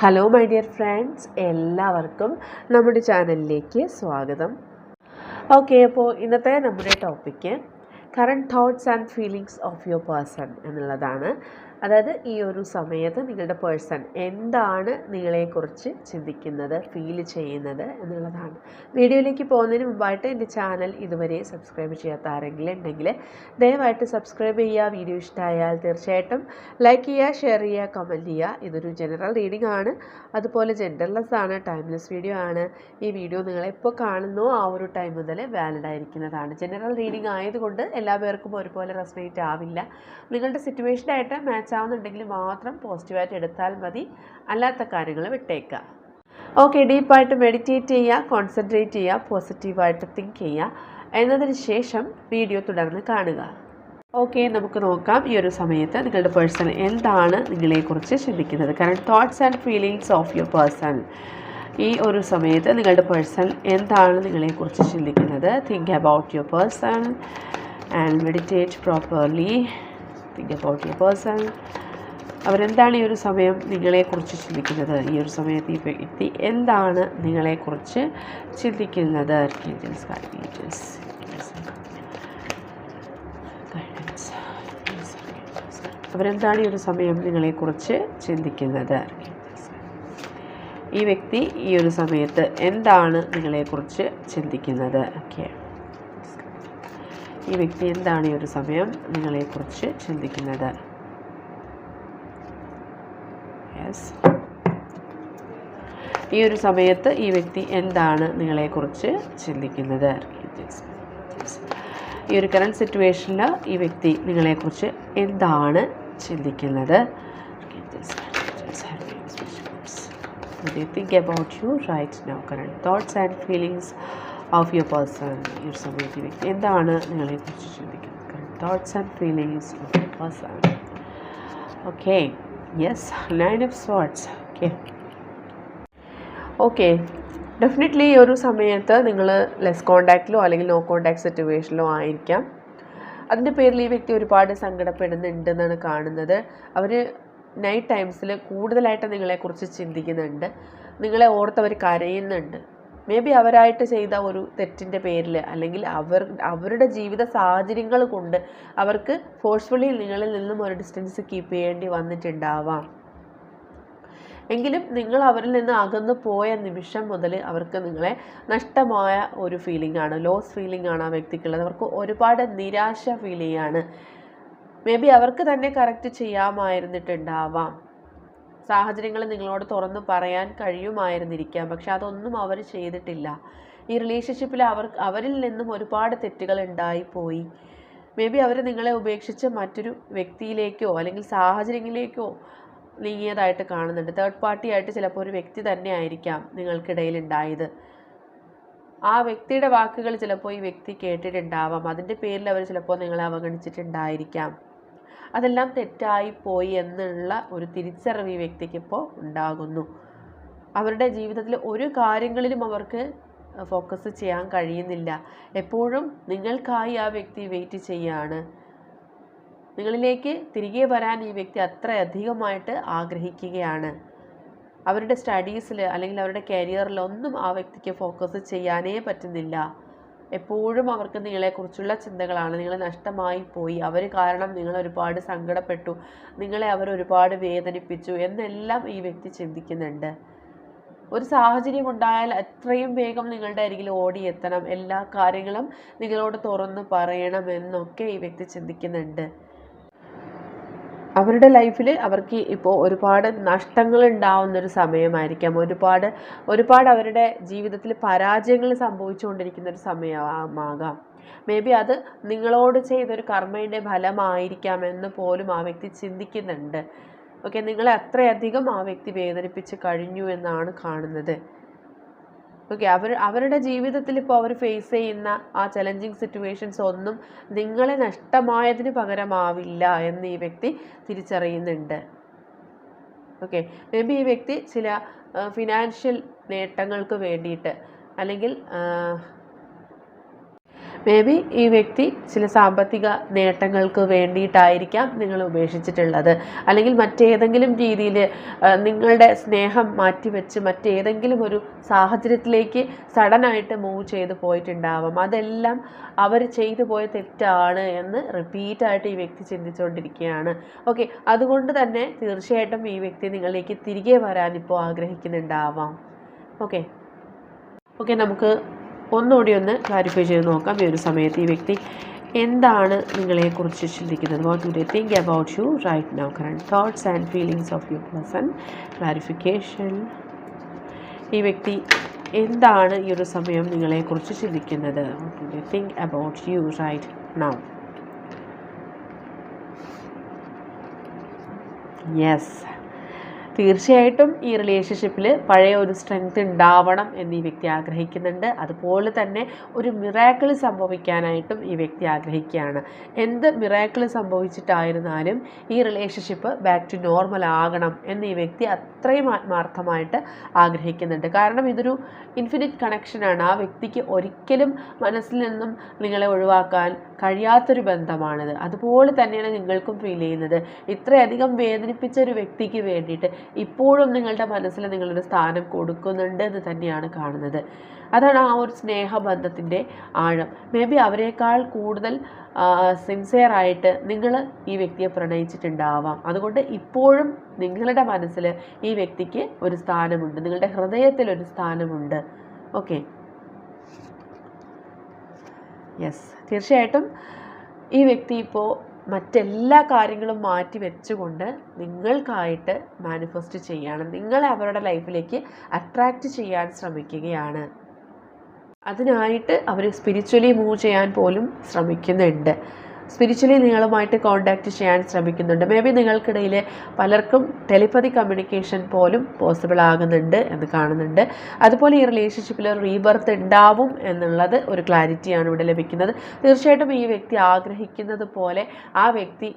Hello my dear friends എല്ലാവർക്കും നമ്മുടെ ചാനലിലേക്ക് സ്വാഗതം. ഓക്കെ അപ്പോൾ ഇന്നത്തെ നമ്മുടെ topic current thoughts and feelings of your person എന്നുള്ളതാണ്. അതായത് ഈ ഒരു സമയത്ത് നിങ്ങളുടെ പേഴ്സൺ എന്താണ് നിങ്ങളെക്കുറിച്ച് ചിന്തിക്കുന്നത് ഫീൽ ചെയ്യുന്നത് എന്നുള്ളതാണ്. വീഡിയോയിലേക്ക് പോകുന്നതിന് മുമ്പായിട്ട് എന്റെ ചാനൽ ഇതുവരെ സബ്സ്ക്രൈബ് ചെയ്യാത്ത ആരെങ്കിലും ഉണ്ടെങ്കിൽ ദയവായിട്ട് സബ്സ്ക്രൈബ് ചെയ്യുക. വീഡിയോ ഇഷ്ടമായാൽ തീർച്ചയായിട്ടും ലൈക്ക് ചെയ്യുക ഷെയർ ചെയ്യുക കമന്റ് ചെയ്യുക. ഇതൊരു ജനറൽ റീഡിംഗ് ആണ്. അതുപോലെ ജെൻഡർലെസ് ആണ് ടൈംലെസ് വീഡിയോ ആണ്. ഈ വീഡിയോ നിങ്ങളെപ്പോൾ കാണുന്നോ ആ ഒരു ടൈം മുതൽ വാലിഡ് ആയിരിക്കുന്നതാണ്. ജനറൽ റീഡിംഗ് ആയതുകൊണ്ട് എല്ലാ പേർക്കും ഒരുപോലെ റെസ്പെക്റ്റ് ആവില്ല. നിങ്ങളുടെ സിറ്റുവേഷനായിട്ട് മാച്ച് ആവുന്നുണ്ടെങ്കിൽ മാത്രം പോസിറ്റീവായിട്ട് എടുത്താൽ മതി. അല്ലാത്ത കാര്യങ്ങൾ വിട്ടേക്കുക. ഓക്കെ ഡീപ്പായിട്ട് മെഡിറ്റേറ്റ് ചെയ്യുക കോൺസെൻട്രേറ്റ് ചെയ്യുക പോസിറ്റീവായിട്ട് തിങ്ക് ചെയ്യുക. എന്നതിന് ശേഷം വീഡിയോ തുടർന്ന് കാണുക. ഓക്കെ നമുക്ക് നോക്കാം ഈ ഒരു സമയത്ത് നിങ്ങളുടെ പേഴ്സൺ എന്താണ് നിങ്ങളെക്കുറിച്ച് ചിന്തിക്കുന്നത്. കാരണം thoughts and feelings of your person ഈ ഒരു സമയത്ത് നിങ്ങളുടെ പേഴ്സൺ എന്താണ് നിങ്ങളെക്കുറിച്ച് ചിന്തിക്കുന്നത്? Think about your person and meditate properly about your person അവരെന്താണ് ഈ ഒരു സമയം നിങ്ങളെക്കുറിച്ച് ചിന്തിക്കുന്നത്? ഈ ഒരു സമയത്ത് ഈ വ്യക്തി എന്താണ് നിങ്ങളെക്കുറിച്ച് ചിന്തിക്കുന്നത്. അവരെന്താണ് ഈ ഒരു സമയം നിങ്ങളെക്കുറിച്ച് ചിന്തിക്കുന്നത്? ഈ വ്യക്തി ഈ ഒരു സമയത്ത് എന്താണ് നിങ്ങളെക്കുറിച്ച് ചിന്തിക്കുന്നത്? ഓക്കെ ഈ വ്യക്തി എന്താണ് ഈ ഒരു സമയം നിങ്ങളെക്കുറിച്ച് ചിന്തിക്കുന്നത്? യെസ് ഈ ഒരു സമയത്ത് ഈ വ്യക്തി എന്താണ് നിങ്ങളെക്കുറിച്ച് ചിന്തിക്കുന്നത്? ഈ ഒരു കറണ്ട് സിറ്റുവേഷനിൽ ഈ വ്യക്തി നിങ്ങളെക്കുറിച്ച് എന്താണ് ചിന്തിക്കുന്നത്? Think about you right now current thoughts and feelings of your person your സമൂഹത്തിൽ വ്യക്തി. എന്താണ് നിങ്ങളെക്കുറിച്ച് ചിന്തിക്കുന്നത് thoughts and feelings of your person okay yes nine of swords okay okay definitely ഈ ഒരു സമയത്ത് നിങ്ങൾ ലെസ് കോണ്ടാക്റ്റിലോ അല്ലെങ്കിൽ നോ കോണ്ടാക്ട് സിറ്റുവേഷനിലോ ആയിരിക്കാം. അതിന്റെ പേരിൽ ഈ വ്യക്തി ഒരുപാട് സങ്കടപ്പെടുന്നുണ്ടെന്നാണ് കാണുന്നത്. അവർ നൈറ്റ് ടൈംസിൽ കൂടുതലായിട്ട് നിങ്ങളെക്കുറിച്ച് ചിന്തിക്കുന്നുണ്ട്. നിങ്ങളെ ഓർത്ത് അവർ കരയുന്നുണ്ട്. മേ ബി അവരായിട്ട് ചെയ്ത ഒരു തെറ്റിന്റെ പേരിൽ അല്ലെങ്കിൽ അവർ അവരുടെ ജീവിത സാഹചര്യങ്ങൾ കൊണ്ട് അവർക്ക് ഫോഴ്സ്ഫുള്ളി നിങ്ങളിൽ നിന്നും ഒരു ഡിസ്റ്റൻസ് കീപ്പ് ചെയ്യേണ്ടി വന്നിട്ടുണ്ടാവാം. എങ്കിലും നിങ്ങൾ അവരിൽ നിന്ന് അകന്നു പോയ നിമിഷം മുതൽ അവർക്ക് നിങ്ങളെ നഷ്ടമായ ഒരു ഫീലിംഗ് ആണ് ലോസ് ഫീലിംഗ് ആണ് ആ വ്യക്തിക്കുള്ളത്. അവർക്ക് ഒരുപാട് നിരാശ ഫീൽ ചെയ്യാണ് മേ ബി അവർക്ക് തന്നെ കറക്റ്റ് ചെയ്യാമായിരുന്നിട്ടുണ്ടാവാം. സാഹചര്യങ്ങൾ നിങ്ങളോട് തുറന്ന് പറയാൻ കഴിയുമായിരുന്നിരിക്കാം. പക്ഷെ അതൊന്നും അവർ ചെയ്തിട്ടില്ല. ഈ റിലേഷൻഷിപ്പിൽ അവർ അവരിൽ നിന്നും ഒരുപാട് തെറ്റുകൾ ഉണ്ടായിപ്പോയി. മേ ബി അവർ നിങ്ങളെ ഉപേക്ഷിച്ച് മറ്റൊരു വ്യക്തിയിലേക്കോ അല്ലെങ്കിൽ സാഹചര്യങ്ങളിലേക്കോ നീങ്ങിയതായിട്ട് കാണുന്നുണ്ട്. തേർഡ് പാർട്ടി ആയിട്ട് ചിലപ്പോൾ ഒരു വ്യക്തി തന്നെ ആയിരിക്കാം നിങ്ങൾക്കിടയിൽ ഉണ്ടായത്. ആ വ്യക്തിയുടെ വാക്കുകൾ ചിലപ്പോൾ ഈ വ്യക്തി കേട്ടിട്ടുണ്ടാവാം. അതിന്റെ പേരിൽ അവർ ചിലപ്പോൾ നിങ്ങളെ അവഗണിച്ചിട്ടുണ്ടായിരിക്കാം. അതെല്ലാം തെറ്റായി പോയി എന്നുള്ള ഒരു തിരിച്ചറിവ് ഈ വ്യക്തിക്ക് ഇപ്പോൾ ഉണ്ടാകുന്നു. അവരുടെ ജീവിതത്തിൽ ഒരു കാര്യങ്ങളിലും അവർക്ക് ഫോക്കസ് ചെയ്യാൻ കഴിയുന്നില്ല. എപ്പോഴും നിങ്ങൾക്കായി ആ വ്യക്തി വെയിറ്റ് ചെയ്യാണ്. നിങ്ങളിലേക്ക് തിരികെ വരാൻ ഈ വ്യക്തി അത്രയധികമായിട്ട് ആഗ്രഹിക്കുകയാണ്. അവരുടെ സ്റ്റഡീസിൽ അല്ലെങ്കിൽ അവരുടെ കരിയറിൽ ഒന്നും ആ വ്യക്തിക്ക് ഫോക്കസ് ചെയ്യാനേ പറ്റുന്നില്ല. എപ്പോഴും അവർക്ക് നിങ്ങളെക്കുറിച്ചുള്ള ചിന്തകളാണ്. നിങ്ങൾ നഷ്ടമായി പോയി. അവർ കാരണം നിങ്ങൾ ഒരുപാട് സങ്കടപ്പെട്ടു. നിങ്ങളെ അവർ ഒരുപാട് വേദനിപ്പിച്ചു എന്നെല്ലാം ഈ വ്യക്തി ചിന്തിക്കുന്നുണ്ട്. ഒരു സാഹചര്യം ഉണ്ടായാൽ എത്രയും വേഗം നിങ്ങളുടെ അരികിൽ ഓടിയെത്തണം. എല്ലാ കാര്യങ്ങളും നിങ്ങളോട് തുറന്ന് പറയണം എന്നൊക്കെ ഈ വ്യക്തി ചിന്തിക്കുന്നുണ്ട്. അവരുടെ ലൈഫിൽ അവർക്ക് ഇപ്പോൾ ഒരുപാട് നഷ്ടങ്ങൾ ഉണ്ടാവുന്നൊരു സമയമായിരിക്കാം. ഒരുപാട് ഒരുപാട് അവരുടെ ജീവിതത്തിൽ പരാജയങ്ങൾ സംഭവിച്ചുകൊണ്ടിരിക്കുന്ന ഒരു സമയമാകാം. മേ ബി അത് നിങ്ങളോട് ചെയ്തൊരു കർമ്മയുടെ ഫലമായിരിക്കാം എന്ന് പോലും ആ വ്യക്തി ചിന്തിക്കുന്നുണ്ട്. ഓക്കെ നിങ്ങളെ അത്രയധികം ആ വ്യക്തി വേദനിപ്പിച്ച് കഴിഞ്ഞു എന്നാണ് കാണുന്നത്. ഓക്കെ അവർ അവരുടെ ജീവിതത്തിൽ ഇപ്പോൾ അവർ ഫേസ് ചെയ്യുന്ന ആ ചലഞ്ചിങ് സിറ്റുവേഷൻസ് ഒന്നും നിങ്ങളെ നഷ്ടമായതിന് പകരമാവില്ല എന്ന് ഈ വ്യക്തി തിരിച്ചറിയുന്നുണ്ട്. ഓക്കെ മേ ബി ഈ വ്യക്തി ചില ഫിനാൻഷ്യൽ നേട്ടങ്ങൾക്ക് വേണ്ടിയിട്ട് അല്ലെങ്കിൽ മേ ബി ഈ വ്യക്തി ചില സാമ്പത്തിക നേട്ടങ്ങൾക്ക് വേണ്ടിയിട്ടായിരിക്കാം നിങ്ങൾ ഉപേക്ഷിച്ചിട്ടുള്ളത്. അല്ലെങ്കിൽ മറ്റേതെങ്കിലും രീതിയിൽ നിങ്ങളുടെ സ്നേഹം മാറ്റിവെച്ച് മറ്റേതെങ്കിലും ഒരു സാഹചര്യത്തിലേക്ക് സഡനായിട്ട് മൂവ് ചെയ്ത് പോയിട്ടുണ്ടാവാം. അതെല്ലാം അവർ ചെയ്തു പോയ തെറ്റാണ് എന്ന് റിപ്പീറ്റായിട്ട് ഈ വ്യക്തി ചിന്തിച്ചുകൊണ്ടിരിക്കുകയാണ് ഓക്കെ അതുകൊണ്ട് തന്നെ തീർച്ചയായിട്ടും ഈ വ്യക്തി നിങ്ങളിലേക്ക് തിരികെ വരാൻ ഇപ്പോൾ ആഗ്രഹിക്കുന്നുണ്ടാവാം. ഓക്കെ ഓക്കെ നമുക്ക് ഒന്നുകൂടി ഒന്ന് ക്ലാരിഫൈ ചെയ്ത് നോക്കാം ഈ ഒരു സമയത്ത് ഈ വ്യക്തി എന്താണ് നിങ്ങളെക്കുറിച്ച് ചിന്തിക്കുന്നത്? What they think about you right now current thoughts and feelings of you person clarification ഈ വ്യക്തി എന്താണ് ഈ ഒരു സമയം നിങ്ങളെക്കുറിച്ച് ചിന്തിക്കുന്നത്? What do think about you right now yes തീർച്ചയായിട്ടും ഈ റിലേഷൻഷിപ്പിൽ പഴയ ഒരു സ്ട്രെങ്ത് ഉണ്ടാവണം എന്ന് ഈ വ്യക്തി ആഗ്രഹിക്കുന്നുണ്ട്. അതുപോലെ തന്നെ ഒരു മിറാക്കിൾ സംഭവിക്കാനായിട്ടും ഈ വ്യക്തി ആഗ്രഹിക്കുകയാണ്. എന്ത് മിറാക്കിൾ സംഭവിച്ചിട്ടായിരുന്നാലും ഈ റിലേഷൻഷിപ്പ് ബാക്ക് ടു നോർമൽ ആകണം എന്ന് ഈ വ്യക്തി അത്രയും ആത്മാർത്ഥമായിട്ട് ആഗ്രഹിക്കുന്നുണ്ട്. കാരണം ഇതൊരു ഇൻഫിനിറ്റ് കണക്ഷനാണ് ആ വ്യക്തിക്ക് ഒരിക്കലും മനസ്സിൽ നിന്നും നിങ്ങളെ ഒഴിവാക്കാൻ കഴിയാത്തൊരു ബന്ധമാണിത്. അതുപോലെ തന്നെയാണ് നിങ്ങൾക്കും ഫീൽ ചെയ്യുന്നത്. ഇത്രയധികം വേദനിപ്പിച്ച ഒരു വ്യക്തിക്ക് വേണ്ടിയിട്ട് ഇപ്പോഴും നിങ്ങളുടെ മനസ്സിൽ നിങ്ങളൊരു സ്ഥാനം കൊടുക്കുന്നുണ്ട് എന്ന് തന്നെയാണ് കാണുന്നത്. അതാണ് ആ ഒരു സ്നേഹബന്ധത്തിന്റെ ആഴം. മേ ബി അവരെക്കാൾ കൂടുതൽ സിൻസിയറായിട്ട് നിങ്ങൾ ഈ വ്യക്തിയെ പ്രണയിച്ചിട്ടുണ്ടാവാം. അതുകൊണ്ട് ഇപ്പോഴും നിങ്ങളുടെ മനസ്സിൽ ഈ വ്യക്തിക്ക് ഒരു സ്ഥാനമുണ്ട്. നിങ്ങളുടെ ഹൃദയത്തിൽ ഒരു സ്ഥാനമുണ്ട്. ഓക്കെ യെസ് തീർച്ചയായിട്ടും ഈ വ്യക്തി ഇപ്പോൾ മറ്റെല്ലാ കാര്യങ്ങളും മാറ്റി വെച്ചുകൊണ്ട് നിങ്ങൾക്കായിട്ട് മാനിഫെസ്റ്റ് ചെയ്യുകയാണ് നിങ്ങളെ അവരുടെ ലൈഫിലേക്ക് അട്രാക്റ്റ് ചെയ്യാൻ ശ്രമിക്കുകയാണ്. അതിനായിട്ട് അവർ സ്പിരിച്വലി മൂവ് ചെയ്യാൻ പോലും ശ്രമിക്കുന്നുണ്ട്. സ്പിരിച്വലി നിങ്ങളുമായിട്ട് കോണ്ടാക്റ്റ് ചെയ്യാൻ ശ്രമിക്കുന്നുണ്ട്. മേ ബി നിങ്ങൾക്കിടയിൽ പലർക്കും ടെലിപ്പതി കമ്മ്യൂണിക്കേഷൻ പോലും പോസിബിൾ ആകുന്നുണ്ട് എന്ന് കാണുന്നുണ്ട്. അതുപോലെ ഈ റിലേഷൻഷിപ്പിൽ റീബർത്ത് ഉണ്ടാവും എന്നുള്ളത് ഒരു ക്ലാരിറ്റിയാണ് ഇവിടെ ലഭിക്കുന്നത്. തീർച്ചയായിട്ടും ഈ വ്യക്തി ആഗ്രഹിക്കുന്നത് പോലെ ആ വ്യക്തി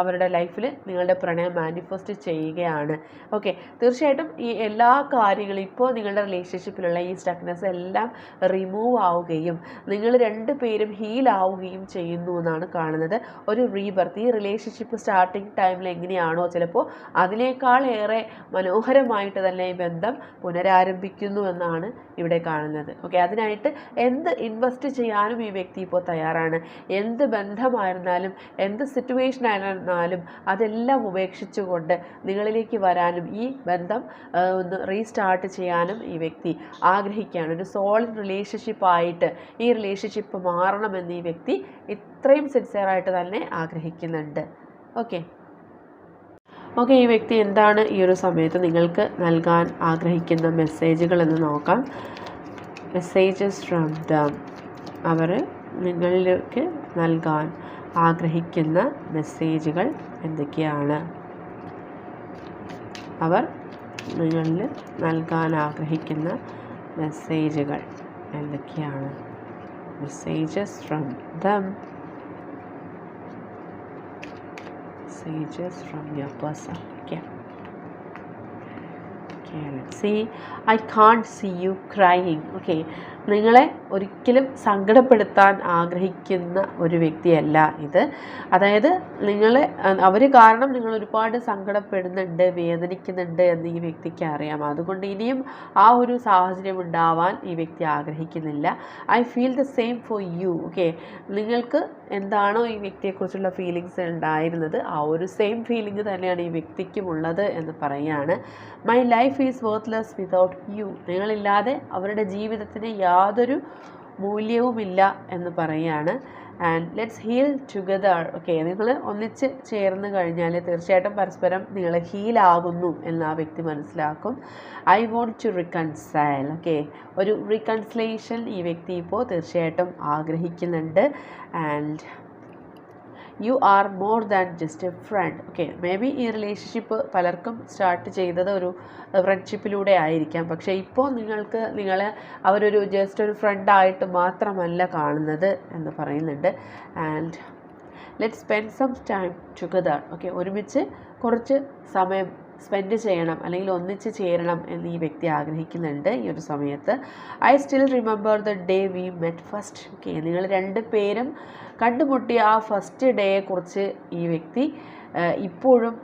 അവരുടെ ലൈഫിൽ നിങ്ങളുടെ പ്രണയം മാനിഫെസ്റ്റ് ചെയ്യുകയാണ്. ഓക്കെ തീർച്ചയായിട്ടും ഈ എല്ലാ കാര്യങ്ങളും ഇപ്പോൾ നിങ്ങളുടെ റിലേഷൻഷിപ്പിലുള്ള ഈ സ്റ്റക്നെസ് എല്ലാം റിമൂവ് ആവുകയും നിങ്ങൾ രണ്ട് പേരും ഹീൽ ആവുകയും ചെയ്യുന്നു എന്നാണ് കാണുന്നത്. ഒരു റീബർത്ത് ഈ റിലേഷൻഷിപ്പ് സ്റ്റാർട്ടിങ് ടൈമിൽ എങ്ങനെയാണോ ചിലപ്പോൾ അതിനേക്കാൾ ഏറെ മനോഹരമായിട്ട് തന്നെ ഈ ബന്ധം പുനരാരംഭിക്കുന്നു എന്നാണ് ഇവിടെ കാണുന്നത്. ഓക്കെ അതിനായിട്ട് എന്ത് ഇൻവെസ്റ്റ് ചെയ്യാനും ഈ വ്യക്തി ഇപ്പോൾ തയ്യാറാണ്. എന്ത് ബന്ധമായിരുന്നാലും എന്ത് സിറ്റുവേഷൻ ആയിരുന്നാലും അതെല്ലാം ഉപേക്ഷിച്ചുകൊണ്ട് നിങ്ങളിലേക്ക് വരാനും ഈ ബന്ധം ഒന്ന് റീസ്റ്റാർട്ട് ചെയ്യാനും ഈ വ്യക്തി ആഗ്രഹിക്കുകയാണ്. ഒരു സോളിഡ് റിലേഷൻഷിപ്പായിട്ട് ഈ റിലേഷൻഷിപ്പ് മാറണമെന്ന് ഈ വ്യക്തി ഇത്രയും സിൻസിയറായിട്ട് തന്നെ ആഗ്രഹിക്കുന്നുണ്ട്. ഓക്കെ. ഓക്കെ ഈ വ്യക്തി എന്താണ് ഈ ഒരു സമയത്ത് നിങ്ങൾക്ക് നൽകാൻ ആഗ്രഹിക്കുന്ന മെസ്സേജുകൾ എന്ന് നോക്കാം. മെസ്സേജസ് ഫ്രം ദം അവർ നിങ്ങളിലേക്ക് നൽകാൻ ആഗ്രഹിക്കുന്ന മെസ്സേജുകൾ എന്തൊക്കെയാണ്? അവർ നിങ്ങളിൽ നൽകാൻ ആഗ്രഹിക്കുന്ന മെസ്സേജുകൾ എന്തൊക്കെയാണ്? Messages from them messages from your person okay okay let's see i can't see you crying okay നിങ്ങളെ ഒരിക്കലും സങ്കടപ്പെടുത്താൻ ആഗ്രഹിക്കുന്ന ഒരു വ്യക്തിയല്ല ഇത്. അതായത് നിങ്ങളെ അവർ കാരണം നിങ്ങൾ ഒരുപാട് സങ്കടപ്പെടുന്നുണ്ട് വേദനിക്കുന്നുണ്ട് എന്ന് ഈ വ്യക്തിക്ക് അറിയാം. അതുകൊണ്ട് ഇനിയും ആ ഒരു സാഹചര്യം ഉണ്ടാവാൻ ഈ വ്യക്തി ആഗ്രഹിക്കുന്നില്ല. I feel the same for you okay നിങ്ങൾക്ക് എന്താണോ ഈ വ്യക്തിയെക്കുറിച്ചുള്ള ഫീലിങ്സ് ഉണ്ടായിരുന്നത് ആ ഒരു സെയിം ഫീലിംഗ് തന്നെയാണ് ഈ വ്യക്തിക്കും ഉള്ളത് എന്ന് പറയുകയാണ്. My life is worthless without you നിങ്ങളില്ലാതെ അവരുടെ ജീവിതത്തിന് യാതൊരു മൂല്യവുമില്ല എന്ന് പറയുകയാണ് and let's heal together okay നിങ്ങൾ ഒന്നിച്ച് ചേർന്ന് കഴിഞ്ഞാൽ തീർച്ചയായിട്ടും പരസ്പരം നിങ്ങൾ ഹീലാകുന്നു എന്ന് ആ വ്യക്തി മനസ്സിലാക്കും. I want to reconcile okay ഒരു റീകൺസിലേഷൻ ഈ വ്യക്തി ഇപ്പോൾ തീർച്ചയായിട്ടും ആഗ്രഹിക്കുന്നുണ്ട്. And you are more than just a friend okay maybe ഈ റിലേഷൻഷിപ്പ് പലർക്കും സ്റ്റാർട്ട് ചെയ്തത് ഒരു ഫ്രണ്ട്ഷിപ്പിലൂടെ ആയിരിക്കാം. പക്ഷേ ഇപ്പോൾ നിങ്ങൾക്ക് നിങ്ങളെ അവരൊരു ജസ്റ്റ് ഒരു ഫ്രണ്ടായിട്ട് മാത്രമല്ല കാണുന്നത് എന്ന് പറയുന്നുണ്ട്. And let spend some time together okay ഒരുമിച്ച് കുറച്ച് സമയം സ്പെൻഡ് ചെയ്യണം അല്ലെങ്കിൽ ഒന്നിച്ച് ചേരണം എന്ന് ഈ വ്യക്തി ആഗ്രഹിക്കുന്നുണ്ട് ഈ ഒരു സമയത്ത്. I still remember the day we met first okay നിങ്ങൾ രണ്ട് പേരും കണ്ടുമുട്ടിയ ആ ഫസ്റ്റ് ഡേയെക്കുറിച്ച് ഈ വ്യക്തി ഇപ്പോഴും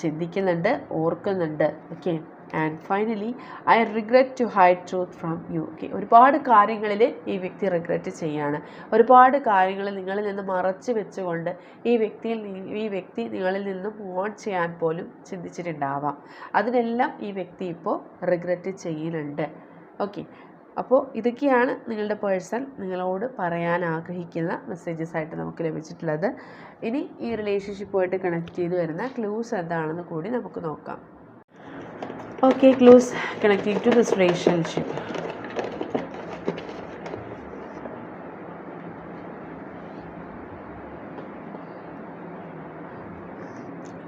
ചിന്തിക്കുന്നുണ്ട് ഓർക്കുന്നുണ്ട്. Okay and finally I regret to hide truth from you okay ഒരുപാട് കാര്യങ്ങളിൽ ഈ വ്യക്തി റിഗ്രറ്റ് ചെയ്യാണ്. ഒരുപാട് കാര്യങ്ങൾ നിങ്ങളിൽ നിന്ന് മറച്ചു വെച്ചുകൊണ്ട് ഈ വ്യക്തിയിൽ ഈ വ്യക്തി നിങ്ങളിൽ നിന്ന് മൂവ് ഓൺ ചെയ്യാൻ പോലും ചിന്തിച്ചിട്ടുണ്ടാവാം. അതിനെല്ലാം ഈ വ്യക്തി ഇപ്പോൾ റിഗ്രറ്റ് ചെയ്യുന്നുണ്ട്. ഓക്കെ അപ്പോൾ ഇതൊക്കെയാണ് നിങ്ങളുടെ പേഴ്സൺ നിങ്ങളോട് പറയാൻ ആഗ്രഹിക്കുന്ന മെസ്സേജസ് ആയിട്ട് നമുക്ക് ലഭിച്ചിട്ടുള്ളത്. ഇനി ഈ റിലേഷൻഷിപ്പുമായിട്ട് കണക്ട് ചെയ്ത് വരുന്ന ക്ലൂസ് എന്താണെന്ന് കൂടി നമുക്ക് നോക്കാം. Okay clues connecting to this relationship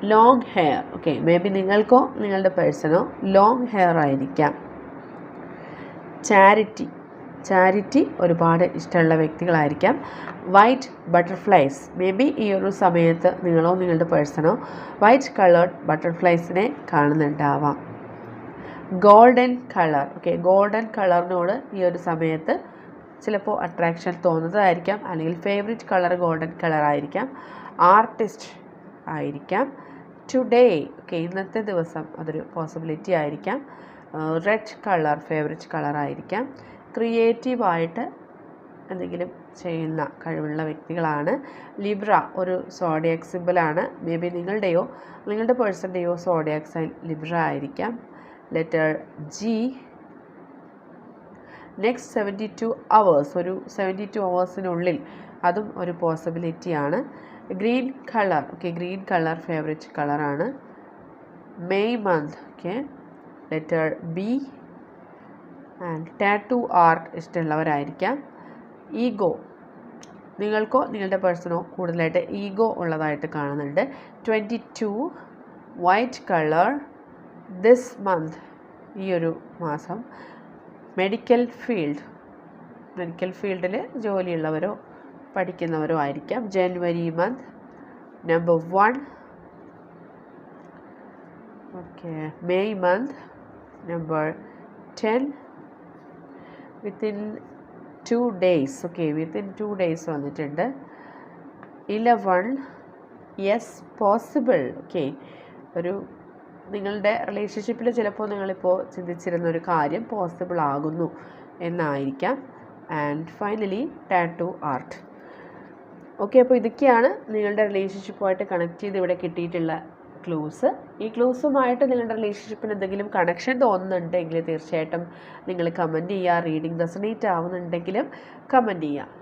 long hair okay maybe നിങ്ങൾക്കോ നിങ്ങളുടെ പേഴ്സണോ ലോങ് ഹെയർ ആയിരിക്കാം. ചാരിറ്റി ചാരിറ്റി ഒരുപാട് ഇഷ്ടമുള്ള വ്യക്തികളായിരിക്കാം. വൈറ്റ് ബട്ടർഫ്ലൈസ് മേ ബി ഈ ഒരു സമയത്ത് നിങ്ങളോ നിങ്ങളുടെ പേഴ്സണോ വൈറ്റ് കളേർഡ് ബട്ടർഫ്ലൈസിനെ കാണുന്നുണ്ടാവാം. Golden colour. ഓക്കെ ഗോൾഡൻ കളറിനോട് ഈ ഒരു സമയത്ത് ചിലപ്പോൾ അട്രാക്ഷൻ തോന്നുന്നതായിരിക്കാം. അല്ലെങ്കിൽ ഫേവറേറ്റ് കളർ ഗോൾഡൻ കളർ ആയിരിക്കാം. ആർട്ടിസ്റ്റ് ആയിരിക്കാം. ടുഡേ ഓക്കെ ഇന്നത്തെ ദിവസം അതൊരു പോസിബിലിറ്റി ആയിരിക്കാം. റെഡ് കളർ ഫേവറേറ്റ് കളർ ആയിരിക്കാം. ക്രിയേറ്റീവായിട്ട് എന്തെങ്കിലും ചെയ്യുന്ന കഴിവുള്ള വ്യക്തികളാണ്. ലിബ്ര ഒരു സോഡിയാക് സിമ്പിളാണ് മേ ബി നിങ്ങളുടെയോ നിങ്ങളുടെ പേഴ്സന്റെയോ സോഡിയാക് സൈൻ ലിബ്ര ആയിരിക്കാം. Letter G next seventy two hours ഒരു സെവന്റി ടു അവേഴ്സിനുള്ളിൽ അതും ഒരു പോസിബിലിറ്റിയാണ് green colour okay green colour favourite കളറാണ് May month okay letter B and tattoo art ഇഷ്ടമുള്ളവരായിരിക്കാം. Ego നിങ്ങൾക്കോ നിങ്ങളുടെ പേഴ്സണോ കൂടുതലായിട്ട് ഈഗോ ഉള്ളതായിട്ട് കാണുന്നുണ്ട്. Twenty two white colour this month ഈ ഒരു മാസം മെഡിക്കൽ ഫീൽഡ് മെഡിക്കൽ ഫീൽഡിൽ ജോലിയുള്ളവരോ പഠിക്കുന്നവരോ ആയിരിക്കാം. January month number one okay May month number ten within two days okay within two days വന്നിട്ടുണ്ട്. ഇലവൺ യെസ് പോസിബിൾ ഓക്കെ ഒരു നിങ്ങളുടെ റിലേഷൻഷിപ്പിൽ ചിലപ്പോൾ നിങ്ങളിപ്പോൾ ചിന്തിച്ചിരുന്ന ഒരു കാര്യം പോസിബിൾ ആകുന്നു എന്നായിരിക്കാം. And finally tattoo art okay അപ്പോൾ ഇതൊക്കെയാണ് നിങ്ങളുടെ റിലേഷൻഷിപ്പുമായിട്ട് കണക്ട് ചെയ്ത് ഇവിടെ കിട്ടിയിട്ടുള്ള ക്ലൂസ് ഈ ക്ലൂസുമായിട്ട് നിങ്ങളുടെ റിലേഷൻഷിപ്പിന് എന്തെങ്കിലും കണക്ഷൻ തോന്നുന്നുണ്ടെങ്കിൽ തീർച്ചയായിട്ടും നിങ്ങൾ കമന്റ് ചെയ്യുക റീഡിങ് റെസണേറ്റ് ആവുന്നുണ്ടെങ്കിലും കമന്റ് ചെയ്യുക.